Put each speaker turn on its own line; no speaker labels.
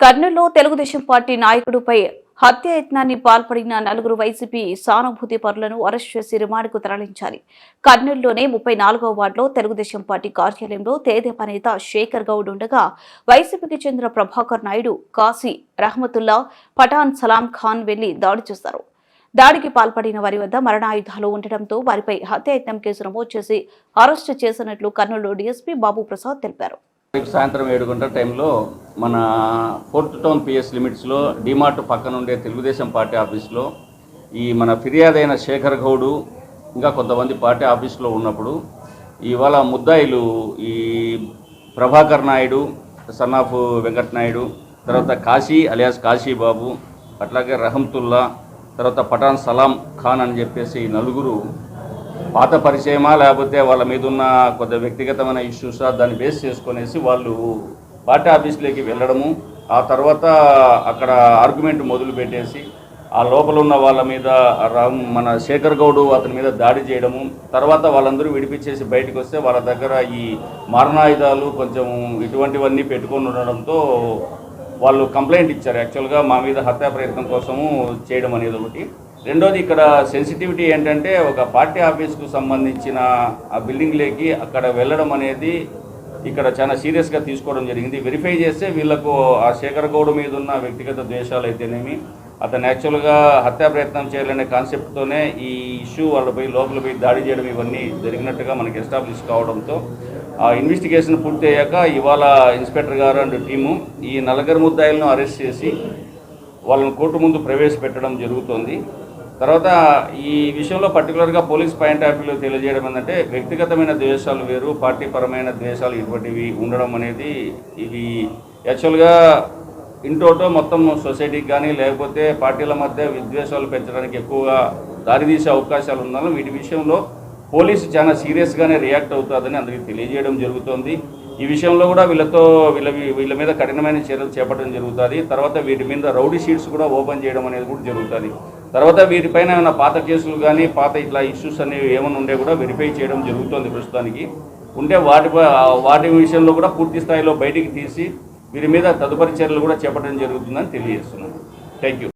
కర్నూలులో తెలుగుదేశం పార్టీ నాయకుడిపై హత్యాయత్నాన్ని పాల్పడిన నలుగురు వైసీపీ సానుభూతి పరులను అరెస్ట్ చేసి రిమాండ్కు తరలించాలి. కర్నూలులోనే ముప్పై నాలుగవ వార్డులో తెలుగుదేశం పార్టీ కార్యాలయంలో తేదేపా నేత శేఖర్ గౌడ్ ఉండగా వైసీపీకి చెందిన ప్రభాకర్ నాయుడు కాశీ రహమతుల్లా పఠాన్ సలాం ఖాన్ వెళ్ళి దాడి చేశారు. దాడికి పాల్పడిన వారి వద్ద మరణాయుధాలు ఉండటంతో వారిపై హత్యాయత్నం కేసు నమోదు చేసి అరెస్టు చేసినట్లు కర్నూలు డీఎస్పీ బాబు ప్రసాద్ తెలిపారు.
రేపు సాయంత్రం ఏడు గంటల టైంలో మన ఫోర్త్ టౌన్ పిఎస్ లిమిట్స్లో డిమార్ట్ పక్కన ఉండే తెలుగుదేశం పార్టీ ఆఫీస్లో ఈ మన ఫిర్యాదైన శేఖర్ గౌడు ఇంకా కొంతమంది పార్టీ ఆఫీస్లో ఉన్నప్పుడు ఇవాళ ముద్దాయిలు ఈ ప్రభాకర్ నాయుడు సన్ ఆఫ్ వెంకట్ నాయుడు తర్వాత కాశీ అలియాస్ కాశీ బాబు అట్లాగే రహంతుల్లా తర్వాత పఠాన్ సలాం ఖాన్ అని చెప్పేసి ఈ నలుగురు పాత పరిచయమా లేకపోతే వాళ్ళ మీద ఉన్న కొద్ది వ్యక్తిగతమైన ఇష్యూసా దాన్ని బేస్ చేసుకునేసి వాళ్ళు పార్టీ ఆఫీస్లోకి వెళ్ళడము ఆ తర్వాత అక్కడ ఆర్గ్యుమెంట్ మొదలు పెట్టేసి ఆ లోపల ఉన్న వాళ్ళ మీద రామ్ మన శేఖర్ గౌడ్ అతని మీద దాడి చేయడము తర్వాత వాళ్ళందరూ విడిపించేసి బయటకు వస్తే వాళ్ళ దగ్గర ఈ మారణాయుధాలు కొంచెం ఇటువంటివన్నీ పెట్టుకొని ఉండడంతో వాళ్ళు కంప్లైంట్ ఇచ్చారు. యాక్చువల్గా మా మీద హత్యా ప్రయత్నం కోసము చేయడం అనేది ఒకటి. రెండోది ఇక్కడ సెన్సిటివిటీ ఏంటంటే ఒక పార్టీ ఆఫీస్కు సంబంధించిన ఆ బిల్డింగ్లోకి అక్కడ వెళ్ళడం అనేది ఇక్కడ చాలా సీరియస్గా తీసుకోవడం జరిగింది. వెరిఫై చేస్తే వీళ్ళకు ఆ శేఖర్ గౌడ్ మీద ఉన్న వ్యక్తిగత ద్వేషాలు అయితేనేమి అతను యాక్చువల్గా హత్యా ప్రయత్నం చేయాలనే కాన్సెప్ట్తోనే ఈ ఇష్యూ వాళ్ళపై లోపల పోయి దాడి చేయడం ఇవన్నీ జరిగినట్టుగా మనకి ఎస్టాబ్లిష్ కావడంతో ఆ ఇన్వెస్టిగేషన్ పూర్తి అయ్యాక ఇవాళ ఇన్స్పెక్టర్ గారు అండ్ టీము ఈ నలగరు ముద్దాయిలను అరెస్ట్ చేసి వాళ్ళని కోర్టు ముందు ప్రవేశపెట్టడం జరుగుతోంది. తర్వాత ఈ విషయంలో పర్టికులర్గా పోలీస్ పాయింట్ ఆఫ్ వ్యూలో తెలియజేయడం ఏంటంటే వ్యక్తిగతమైన ద్వేషాలు వేరు పార్టీ పరమైన ద్వేషాలు ఇటువంటివి ఉండడం అనేది ఇవి యాక్చువల్గా ఇంటోటో మొత్తం సొసైటీకి కానీ లేకపోతే పార్టీల మధ్య విద్వేషాలు పెంచడానికి ఎక్కువగా దారితీసే అవకాశాలు ఉన్నాను వీటి విషయంలో పోలీసు చాలా సీరియస్గానే రియాక్ట్ అవుతుందని అందరికీ తెలియజేయడం జరుగుతుంది. ఈ విషయంలో కూడా వీళ్ళతో వీళ్ళ వీళ్ళ మీద కఠినమైన చర్యలు చేపట్టడం జరుగుతుంది. తర్వాత వీటి మీద రౌడీ షీట్స్ కూడా ఓపెన్ చేయడం అనేది కూడా జరుగుతుంది. తర్వాత వీటిపైన ఏమైనా పాత కేసులు కానీ పాత ఇట్లా ఇష్యూస్ అనేవి ఏమైనా ఉండే కూడా వెరిఫై చేయడం జరుగుతుంది ప్రస్తుతానికి. ఉంటే వాటి వాటి విషయంలో కూడా పూర్తి స్థాయిలో బయటికి తీసి వీరి మీద తదుపరి చర్యలు కూడా చేపట్టడం జరుగుతుందని తెలియజేస్తున్నాను. Thank you